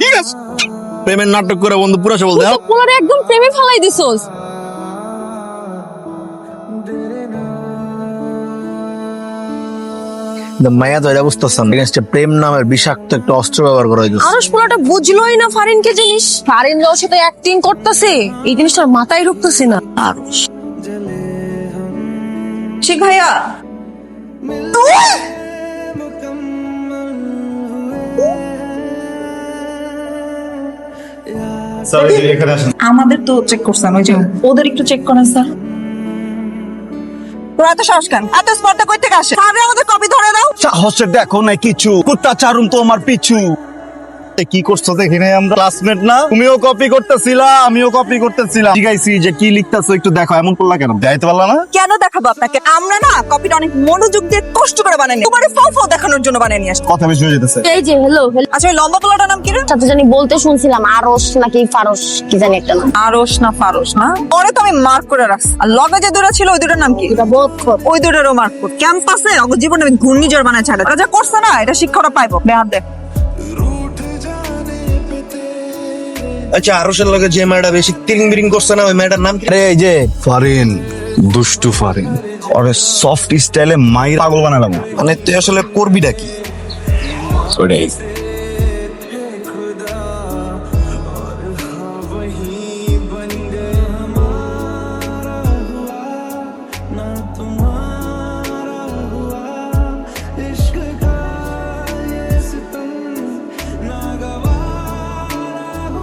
ঠিক আছে প্রেমের নাটক করে বন্ধু পুরো সে বলতে তুই তো পোলারে একদম প্রেমে ফেলাই দিছস মায়া তো এটা বুঝতেছেন এগেনস্টে প্রেম নামের বিষাক্ত একটা অস্ত্র ব্যবহার করা হয়েছে আরস পোলাটা বুঝলোই না ফারিনকে জিনিস। ফারিন ওর সাথে অ্যাক্টিং করতেছে এই জিনিসটার মাথায় ঢুকতেছে না। আরস শিখ ভাইয়া। আমাদের তো চেক করছেন ওই যে ওদের একটু চেক করেন স্যার তোরা এত সাহস কেন? এত স্পর্ধা কই থেকে আসে? আরে আমাদের কপি ধরে দাও। সাহসে দেখো না কিছু। কুত্তা চারুম তো আমার পিছু কি করছ দেখি নাই আমরা? ক্লাসমেট না? তুমিও কপি করতেছিলা আমিও কপি করতেছিলাম। যে কি লিখতেছো একটু দেখো এমন করলা কেন? দেখাইতে পারলা না? কেন দেখাবো আপনাকে। আমরা না কপিটা অনেক মনোযোগ দিয়ে কষ্ট করে বানাই তোমার ফাও ফাও দেখানোর জন্য বানিয়ে নিয়ে আসছি। কথা বেশি হয়ে যেতেছে। এই যে হ্যালো আচ্ছা ওই লম্বা পোলাটার নাম কি রে? সাথে জানি বলতে শুনছিলাম আরস নাকি ফারস কি জানি একটা নাম। আরস না ফারস না? পরে তো আমি মার্ক করে রাখছি। আর লগে যে দুটো ছিল ওই দুটোর নাম কি? এটা বোধ কর ওই দুটোরও মার্ক কর ক্যাম্পাসে অগ জীবনে আমি ঘূর্ণিঝড় বানায় ছাড়ে যা করছে না? এটা শিক্ষাটা পাইবো। বেহাত দেখ আচ্ছা আরশের লগে যে মেয়েটা বেশি তিরিং বিরিং করছে না ওই মেয়েটার নাম কি? আরে এই যে ফারিন। দুষ্টু ফারিন। ওরে সফট স্টাইলে মাইর পাগল বানালাম। মানে তুই আসলে করবিটা কি? ওটাই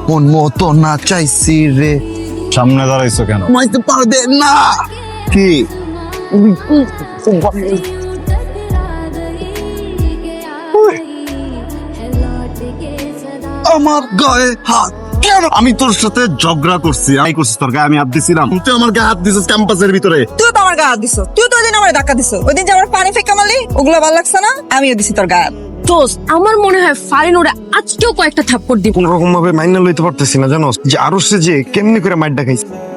কোন মতো না চাইছি রে। সামনে দাঁড়াইছো কেন? মাইতে পারবে না। কি? আমার গায়ে হাত। কেন? আমি তোর সাথে ঝগড়া করছি। আমি করছি তোর গায়ে আমি হাত দিছিলাম। তুই আমার গায়ে হাত দিছিস ক্যাম্পাসের ভিতরে। তুই তো আমার গায়ে হাত দিছো তুই তো ওই দিন আমার ধাক্কা দিছো ওই দিন যে আমার পানি ফেকা মারলি ওগুলো ভালো লাগছে না আমিও দিছি তোর গায়ে দোস্ত আমার মনে হয় ফারিন ওরা আজকেও কয়েকটা থাপ্পড় দিব। কোন রকম ভাবে মাইনা লইতে পারতেছি না জানো যে আরও সে যে কেমনি করে ডাকাইছে কত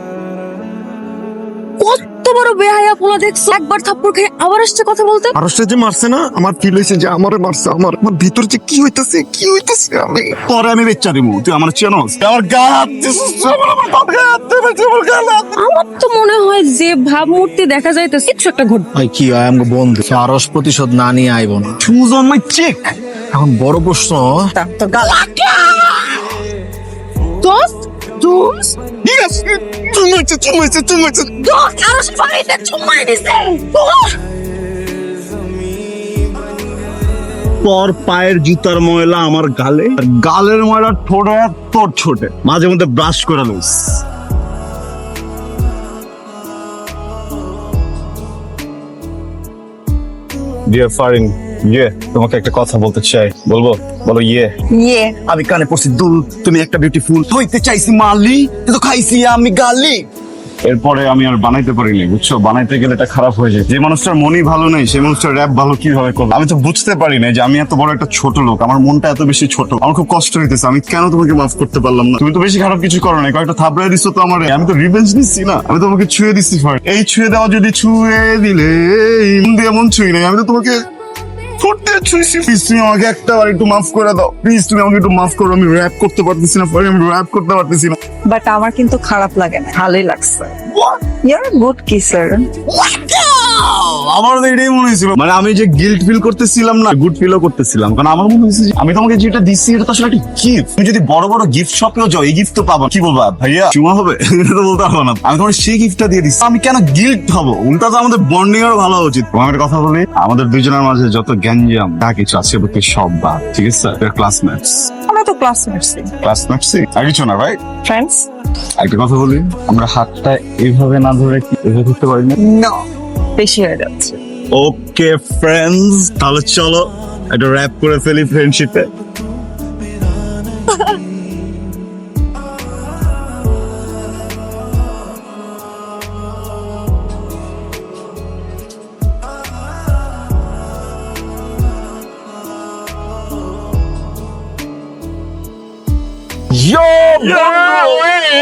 বড় বেহায়া পোলা দেখছ? একবার থাপ্পড় খেয়ে আবার আসছে কথা বলতে? আরও সে যে মারছে না আমার ফিল হয়েছে যে আমারে মারছে আমার আমার ভিতর যে কি হইতাছে কি হইতাছে আমি? পরে আমি বেচ্চা দিমু তুই আমার চেনস? আমার গায়ে হাত দিছিস আমার আমার বাবার গায়ে হাত দিছিস, আমার গায়ে হাত আমার তো মনে হয় যে ভাবমূর্তি দেখা যাইতেছে কিছু একটা ঘটবে। ভাই কি হয় আমাকে বন্ধু আরস প্রতিশোধ না নিয়ে আইব না। Shoes on my chick. এখন বড় প্রশ্ন। তা, গাল দোস্ত চুমাইছে চুমাইছে চুমাইছে আরও দিছে তোর পায়ের জুতার ময়লা আমার গালে আর গালের ময়লা ঠোঁটে তোর ছোটে মাঝে মধ্যে ব্রাশ করে লইস। ডিয়ার ফারিন ইয়ে তোমাকে একটা কথা বলতে চাই। বলব? বলো ইয়ে। ইয়ে। আমি কানে পড়ছি দুল তুমি একটা বিউটিফুল হইতে চাইছি মালি কিন্তু খাইছি আমি গালি। এরপরে আমি আর বানাইতে পারিনি বুঝছ? বানাইতে গেলে এটা খারাপ হয়ে যায়। যে মানুষটার মনই ভালো নেই সেই মানুষটার র্যাপ ভালো কীভাবে করবে? আমি তো বুঝতে পারি না যে আমি এত বড় একটা ছোট লোক আমার মনটা এত বেশি ছোট। আমার খুব কষ্ট হইতেছে আমি কেন তোমাকে মাফ করতে পারলাম না? তুমি তো বেশি খারাপ কিছু করো না কয়েকটা থাবড়াই দিচ্ছ তো আমার। আমি তো রিভেঞ্জ নিচ্ছি না আমি তোমাকে ছুঁয়ে দিচ্ছি ফার এই ছুঁয়ে দেওয়া যদি ছুঁয়ে দিলে এই মন এমন ছুঁই নাই আমি তো তোমাকে ফুটতে ছুঁইছি। প্লিজ তুমি আমাকে একটা বার একটু মাফ করে দাও। প্লিজ তুমি আমাকে একটু মাফ করো আমি র্যাপ করতে পারতেছি না পরে আমি র্যাপ করতে পারতেছি না। বাট আমার কিন্তু খারাপ লাগে না ভালোই লাগছে। ইয়ার গুড কিসার আমার তো এটাই মনে হয়েছিল। মানে আমি যে গিল্ট ফিল করতেছিলাম না গুড ফিলও করতেছিলাম। কারণ আমার মনে হয়েছে আমি তোমাকে যেটা দিচ্ছি এটা তো আসলে একটা গিফট তুমি যদি বড় বড় গিফট শপেও যাও এই গিফট তো পাবো। কি বলবা ভাইয়া? চুমা হবে? এটা তো বলতে পারব না। আমি তোমার সেই গিফটটা দিয়ে দিচ্ছি। আমি কেন গিল্ট হব? উল্টা তো আমাদের বন্ডিং আরও ভালো উচিত। তোমার একটা কথা বলি আমাদের দুজনের মাঝে যত গ্যাঞ্জাম যা কিছু আছে বুকে সব বাদ ঠিক আছে? ক্লাসমেটস আমরা তো ক্লাসমেটস ক্লাসমেটস আর কিছু না ভাই ফ্রেন্ডস একটা কথা বলি আমরা হাতটা এইভাবে না ধরে কি এভাবে ধরতে পারি না? নো। বেশি হয়ে যাচ্ছে। ওকে ফ্রেন্ডস তাহলে চলো একটা র্যাপ করে ফেলি ফ্রেন্ডশিপে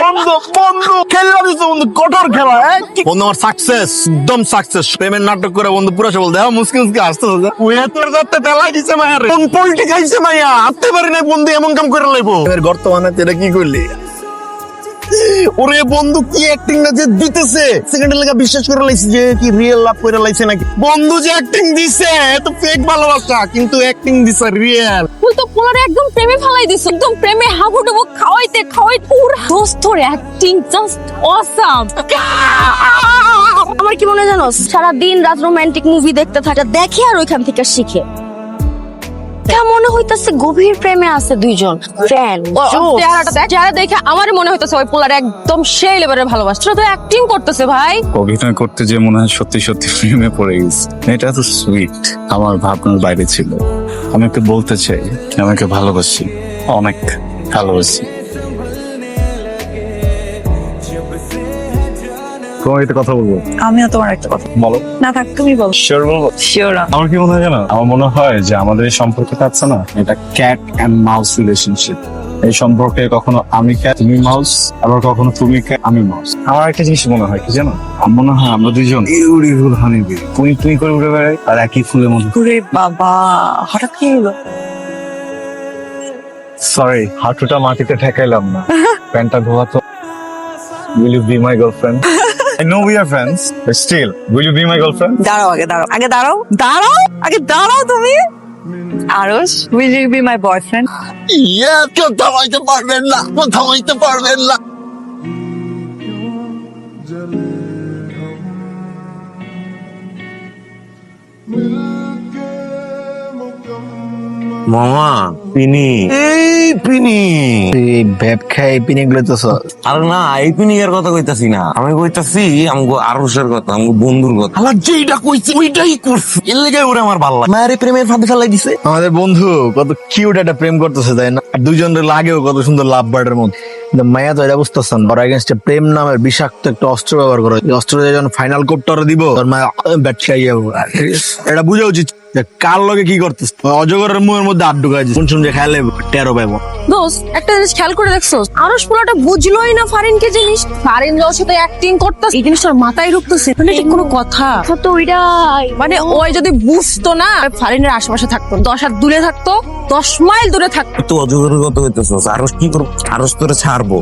বন্ধু বন্ধু খেললাম বন্ধু কঠোর খেলা? বন্ধু আমার সাকসেস একদম সাকসেস প্রেমের নাটক করে বন্ধু পুরো সবল। দেখো মুসকি মুসকি আসতে ওই তোর যাতে তেলাই দিছে মায়ের। কোন পোল্টি খাইছে মাইয়া পারি না বন্ধু এমন কাম করে লাইবো। এর বর্তমানে এটা কি করলি? ওরে বন্ধু কি অ্যাক্টিং না যে দিতেছে? সেকেন্ডের লেগে বিশ্বাস করে লাইছে যে কি রিয়েল লাভ করে লাইছে নাকি? বন্ধু যে অ্যাক্টিং দিছে তো ফেক ভালোবাসা কিন্তু অ্যাক্টিং দিছে রিয়েল তুই তো পোলারে একদম প্রেমে ফালাই দিছ একদম প্রেমে হাবুডুবু খাওয়াইতে খাওয়াইতে। পুরো দোস্তর অ্যাক্টিং জাস্ট অসাম আমার কি মনে হয় জানো সারা দিন রাত রোমান্টিক মুভি দেখতে থাকা দেখে আর ওইখান থেকে শিখে। কেমন মনে হইতাছে গভীর প্রেমে আছে দুইজন। ফ্যান চেহারাটা দেখ। চেহারা দেখে আমার মনে হইতেছে ওই পোলার একদম সেই লেভেলের ভালোবাসছে তো অ্যাক্টিং করতেছে ভাই। অভিনয় করতে যে মনে হয় সত্যি সত্যি প্রেমে পড়ে গেছে। এটা তো সুইট আমার ভাবনার বাইরে ছিল। আমি একটু বলতে চাই আমাকে ভালোবাসি অনেক ভালোবাসি। তোমার একটা কথা বলব। আমিও তোমার একটা কথা বলো। না থাক তুমি বল। শিওর বলব শিওর আমার কি মনে হয় জানো? আমার মনে হয় যে আমাদের এই সম্পর্কটা আছে না এটা ক্যাট অ্যান্ড মাউস রিলেশনশিপ এই সম্পর্কে কখনো আমি ক্যাট তুমি মাউস আবার কখনো তুমি ক্যাট আমি মাউস আমার একটা জিনিস মনে হয় কি জানো? আমার মনে হয় আমরা দুজন বিউটিফুল হানি বি তুই তুই করে উড়ে বেড়াই আর একই ফুলের মধ্যে ওরে বাবা হঠাৎ কি হলো? সরি হাঁটুটা মাটিতে ঠেকাইলাম না। প্যান্টটা ধোয়া তো। Will you be my girlfriend I know we are friends but still will you be my girlfriend দাঁড়াও আগে দাঁড়াও। আগে দাঁড়াও? দাঁড়াও? আগে দাঁড়াও তুমি। আরস will you be my boyfriend ইয়া কেউ থামাইতে পারবেন না। কেউ থামাইতে পারবেন না। মামা পিনি। এই পিনি। তুই ভেপ খাই পিনি গুলো তো আর না এই পিনিকের কথা কইতাছি না। আমি কইতাছি আমগো আরসের কথা আমগো বন্ধুর কথা। আলা যেইটা কইছি ওইটাই করছি। এর লেগে ওরে আমার ভালো লাগে। মায়ের প্রেমের ফাঁদে ফেলাই দিছে। আমাদের বন্ধু কত কিউট একটা প্রেম করতেছে তাই না? আর দুজনের লাগেও কত সুন্দর লাভ বার্ডের মধ্যে মায়া তো এটা বুঝতেছেন ওর এগেনস্টে প্রেম নামের বিষাক্ত একটা অস্ত্র ব্যবহার করে। অস্ত্র যখন ফাইনাল কোপটা দিব তোর মায়া ব্যাট খাইয়া এটা বুঝা উচিত। কার লগে কি করতেছে? অজগরের মুখের মধ্যে শুনছে খেয়ালে টেরো পাইবো। দোস্ত একটা জিনিস খেয়াল করে দেখছ? আরস পোলাটা বুঝলোই না ফারিনকে জিনিস। ফারিন ওর সাথে অ্যাক্টিং করতেছে এই জিনিসটার মাথায় ঢুকতেছে। মানে এটা কোনো কথা। তো ওইটাই। মানে ওই যদি বুঝতো না ফারিনের আশেপাশে থাকতো দশ হাত দূরে থাকতো দশ মাইল দূরে থাকতো। তো অজগরের কইতেছস আরস কি করব? আরস তোরে ছাড়বো।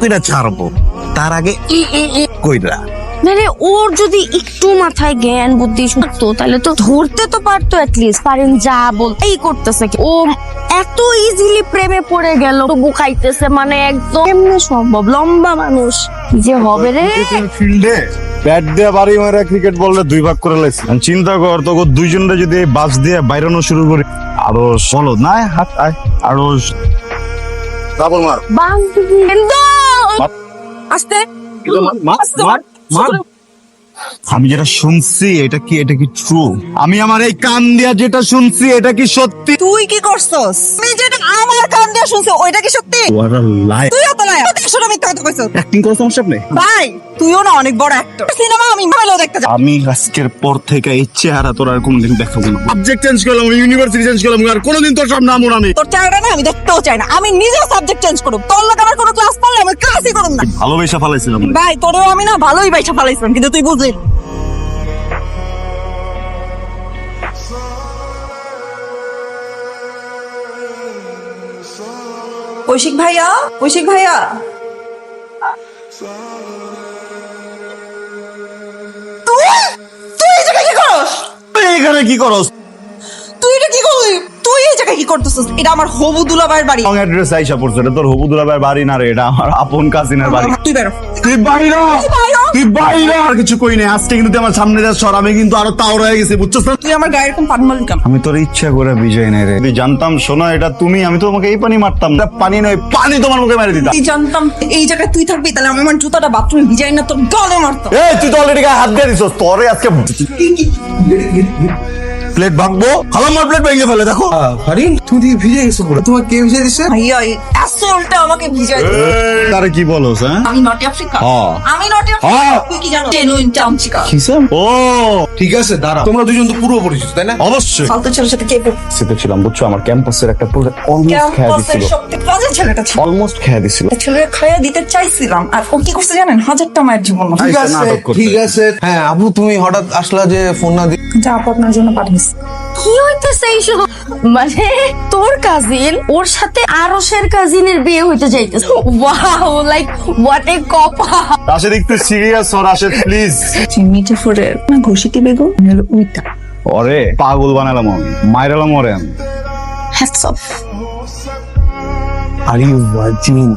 কইরা ছাড়বো। তার আগে কইরা। মানে ওর যদি একটু মাথায় জ্ঞান বুদ্ধি থাকতো তাহলে তো ধরতে তো পারতো লিস্ট পারেন যা বল এই করতেছে ও এত ইজিলি প্রেমে পড়ে গেল তবু খাইতেছে মানে একদম এমনি সম্ভব? লম্বা মানুষ। যে হবে রে? ফিল্ডে ব্যাট দিয়ে বাড়ি মারা ক্রিকেট বললে দুই ভাগ করে লাইছে চিন্তা কর তোকে দুইজনটা যদি বাস দিয়ে বাইরানো শুরু করি আরও বলো না হাত আয় আরও মার। আস্তে। মার? মার। মার আমি যেটা শুনছি এটা কি এটা কি ট্রু আমি আমার এই কান দিয়া যেটা শুনছি এটা কি সত্যি? তুই কি করছস? আমি যেটা আমার কান দিয়ে শুনছি ওইটা কি সত্যি? What a lie. তুইও তো নাই দেখছ আমি কথা কইছো। Acting করার সমস্যা নেই ভাই তুইও না অনেক বড় অ্যাক্টর সিনেমা আমি মোবাইলেও দেখতে যাই আমি আজকের পর থেকে এই চেহারা তোর আর কোনোদিন দেখাবো না। সাবজেক্ট চেঞ্জ করলাম ইউনিভার্সিটি চেঞ্জ করলাম আর কোনোদিন তোর সব নাম আমি। তোর চেহারা না আমি দেখতেও চাই না। আমি নিজেও সাবজেক্ট চেঞ্জ করব তোর আমার কোনো ক্লাস পড়লে আমি ক্লাসই করব না। ভালোবেসা ফালাইছিলাম ভাই তোরেও আমি না ভালোই বাইসা ফালাইছিলাম কিন্তু তুই বুঝলি না। ঐশিক ভাইয়া কৌশিক ভাইয়া। তুই তুই এই জায়গায় কি করস? তুই এখানে কি করস? তুই এটা কি করলি? তুই এই জায়গায় কি করতেছিস? এটা আমার হবু দুলাভাইয়ের বাড়ি। রং অ্যাড্রেস আইসা পড়ছে এটা তোর হবু দুলাভাইয়ের বাড়ি না রে এটা আমার আপন কাজিনের বাড়ি। তুই বেরো। তুই বাইরে বাইরো। তুই বাইরা আর কিছু কই নাই। আজকে কিন্তু তুই আমার সামনে যা সর আমি কিন্তু আরও তাও রয়ে গেছি বুঝছস না? তুই আমার গায়ের এরকম পানি মারলি কেন? আমি তোর ইচ্ছা করে বিজয় নাই রে। যদি জানতাম শোনা এটা তুমি আমি তো তোমাকে এই পানি মারতাম না। পানি নয় পানি তোমার মুখে মেরে দিতাম। তুই জানতাম এই জায়গায় তুই থাকবি তাহলে আমি আমার জুতাটা বাথরুমে ভিজাই না তোর গলে মারতাম। এই তুই তো অলরেডি গায়ে হাত দিয়ে দিছস তোরে আজকে প্লেট ভাঙবো? আমার প্লেট ভেঙে ফেলে দেখো। ফারিন তুমি দিকে ভিজে গেছো পুরো। তোমার কে ভিজে দিছে? ভাইয়া এই আসলটা আমাকে ভিজাই দিছে। তারে কি বলো হ্যাঁ আমি নটি আফ্রিকা। হ্যাঁ। আমি নটি আফ্রিকা। হ্যাঁ। তুই কি জানো? জেনুইন চামচিকা ও। ঠিক আছে দাঁড়া তোমরা দুজন তো পুরো পরিচিত তাই না? অবশ্যই। ফালতু ছেলের সাথে কে সেতে ছিলাম বুঝছ? আমার ক্যাম্পাসের একটা প্রজেক্ট অলমোস্ট খেয়ে ক্যাম্পাসের দিছিল ছেলেটা ছিল। অলমোস্ট খেয়ে দিছিল। ছেলের খাইয়া দিতে চাইছিলাম। আর ও কি করছে জানেন? হাজারটা মায়ের জীবন ঠিক আছে ঠিক আছে। হ্যাঁ আপু তুমি হঠাৎ আসলা যে ফোন না দিয়ে যা আপনার জন্য পাঠিয়েছি। কি হইতেছে এইসব? মানে তোর কাজিন ওর সাথে আরশের কাজিনের বিয়ে হইতে যাইতেছে। ওয়াও লাইক হোয়াট এ কপা রাশেদ একটু সিরিয়াস হ রাশেদ প্লিজ না ঘষিতি বেগম হলো উইটা ওরে পাগল বানালাম আমি মাইরালাম ওরে আমি। Hats off are you virgin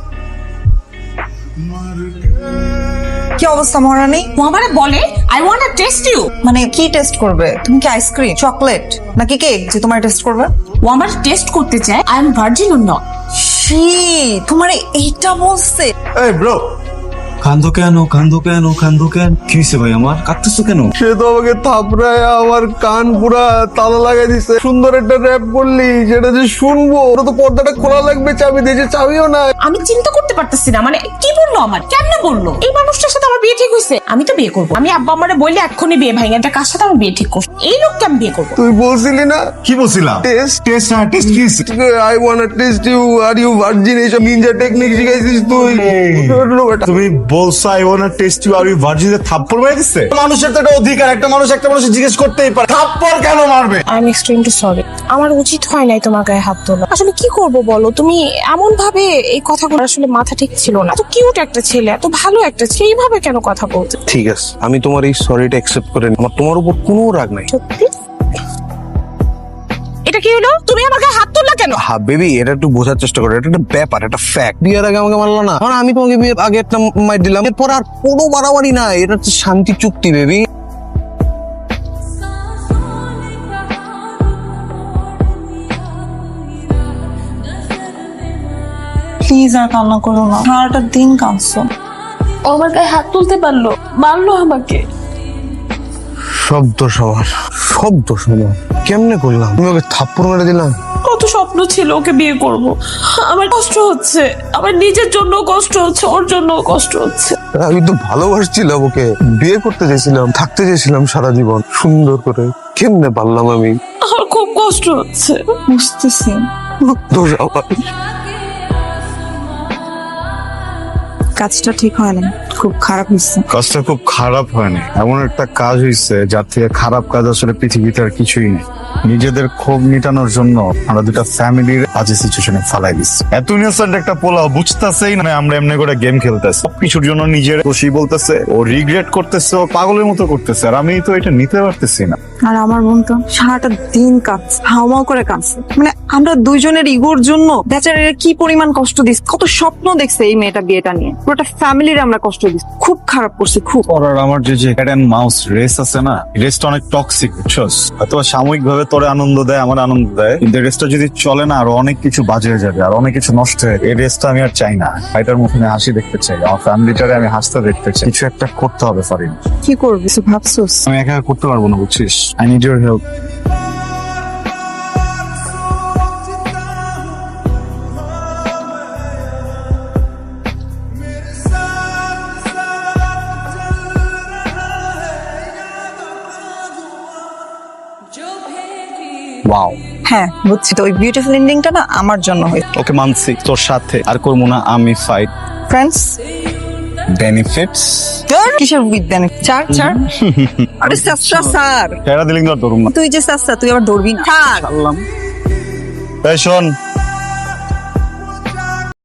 কি অবস্থা মহারানী? ও আমারে বলে আই ওয়ান্ট টেস্ট ইউ মানে কি টেস্ট করবে? তুমি কি আইসক্রিম চকলেট নাকি কেক যে তোমার টেস্ট করবে? ও আমার টেস্ট করতে চায় I am virgin or not she তোমার এইটা বলছে। এই ব্রো কান্দো কেন কান্দো কেন কান্দো কেন? কি হয়েছে ভাই আমার? কাঁদতেছো কেন? সে তো আমাকে থাপড়ায় আমার কান পুরা তালা লাগাই দিছে। সুন্দর একটা র্যাপ করলি যেটা যে শুনব ওটা তো পর্দাটা খোলা লাগবে চাবি দিয়েছে চাবিও না আমি চিন্তা করতে পারতেছি না মানে কি বলল আমার? কেমনে বলল? এই মানুষটার সাথে আমার বিয়ে ঠিক হয়েছে আমি তো বিয়ে করব। আমি আব্বা আমারে বললে এক্ষুনি বিয়ে ভাঙে এটা কার সাথে আমার বিয়ে ঠিক করব? এই লোককে আমি বিয়ে করব। তুই বলছিলি না? কি বলছিলাম? টেস্ট টেস্ট না টেস্ট কি I want test you are you virgin এইসব নিনজা টেকনিক শিখাইছিস তুই। তুমি বলছো I want test you are you ভার্জিনে থাপ্পড় মেরে দিচ্ছে মানুষের তো একটা অধিকার একটা মানুষ একটা মানুষ জিজ্ঞেস করতেই পারে। থাপ্পড় কেন মারবে? আই এম এক্সট্রিমলি সরি আমার উচিত হয় নাই তোমার গায়ে হাত তোলা। আসলে কি করব বলো? তুমি এমন ভাবে এই কথাগুলো আসলে মাথা ঠিক ছিল না। এত কিউট একটা ছেলে এত ভালো একটা ছেলে এইভাবে কেন কথা বলতে? ঠিক আছে আমি তোমার এই সরিটা অ্যাকসেপ্ট করে নিই। আমার তোমার উপর কোনো রাগ নাই। সত্যি? এটা কি হলো? তুমি আমার গায়ে হাত তুললা কেন? হা বেবি এটা একটু বোঝার চেষ্টা করো এটা একটা ব্যাপার এটা ফ্যাক্ট বিয়ের আগে আমাকে মারলো না। কারণ আমি তোমাকে বিয়ের আগে একটা মাইট দিলাম। এরপর আর কোনো বাড়াবাড়ি নাই। এটা হচ্ছে শান্তি চুক্তি বেবি প্লিজ আর কান্না করো না। সারাটা দিন কাঁদছো। ও আমার গায়ে হাত তুলতে পারল। মারলো আমাকে। সব দোষ আমার। সব দোষ আমার। কেমনে করলাম? তুমি ওকে থাপ্পড় মেরে দিলাম। কত স্বপ্ন ছিল ওকে বিয়ে করব। আমার কষ্ট হচ্ছে। আমার নিজের জন্য কষ্ট হচ্ছে ওর জন্য কষ্ট হচ্ছে। আমি তো ভালোবাসছিলাম ওকে। বিয়ে করতে চেয়েছিলাম থাকতে চেয়েছিলাম সারা জীবন। সুন্দর করে। কেমনে পারলাম আমি? আমার খুব কষ্ট হচ্ছে। বুঝতেছি। দোষ আমার। কাজটা ঠিক হয় না খুব খারাপ হচ্ছে কাজটা খুব খারাপ হয়নি। এমন একটা কাজ হয়েছে যার থেকে খারাপ কাজ আসলে পৃথিবীতে আর কিছুই নেই। নিজেদের ক্ষোভ মিটানোর জন্য আমরা দুটা ফ্যামিলির আজে সিচুয়েশনে ফালাই দিচ্ছি। এত ইনোসেন্ট একটা পোলা বুঝতেছেই না। আমরা এমনি করে গেম খেলতেছি। সব কিছুর জন্য নিজের দোষী বলতেছে ও রিগ্রেট করতেছে ও পাগলের মতো করতেছে। আর আমি তো এটা নিতে পারতেছি না। আর আমার বোন তো সারাটা দিন কাঁদছে হাওমাও করে কাঁদছে মানে আমরা দুইজনের ইগোর জন্য বেচারারা কি পরিমাণ কষ্ট দিস কত স্বপ্ন দেখছে এই মেয়েটা বিয়েটা নিয়ে। পুরোটা ফ্যামিলির আমরা কষ্ট খুব খারাপ করছি খুব। ওর আর আমার যে যে ক্যাট অ্যান্ড মাউস রেস আছে না রেসটা অনেক টক্সিক বুঝছস? হয়তো সাময়িক ভাবে তোরে আনন্দ দেয় আমার আনন্দ দেয় কিন্তু রেসটা যদি চলে না আর অনেক কিছু বাজে হয়ে যাবে আর অনেক কিছু নষ্ট হয়ে যাবে। এই রেসটা আমি আর চাই না। এটার মুখে হাসি দেখতে চাই আমার ফ্যামিলিটারে আমি হাসতে দেখতে চাই। কিছু একটা করতে হবে ফারিন। কি করবি ভাবছোস? আমি একা একা করতে পারব না বুঝছিস? I need your help wow হ্যাঁ বুঝছি তো ওই বিউটিফুল এন্ডিংটা না আমার জন্য হয়েছে। ওকে মানছি তোর সাথে। আর করব না আমি ফাইট ফ্রেন্ডস বেনিফিটস কিসের বিদ্যান চার চার? আরে সাসরা স্যার! প্যারা দিলিং তোর তুই যে সাসরা তুই আবার ধরবি না। ছাড় এই শোন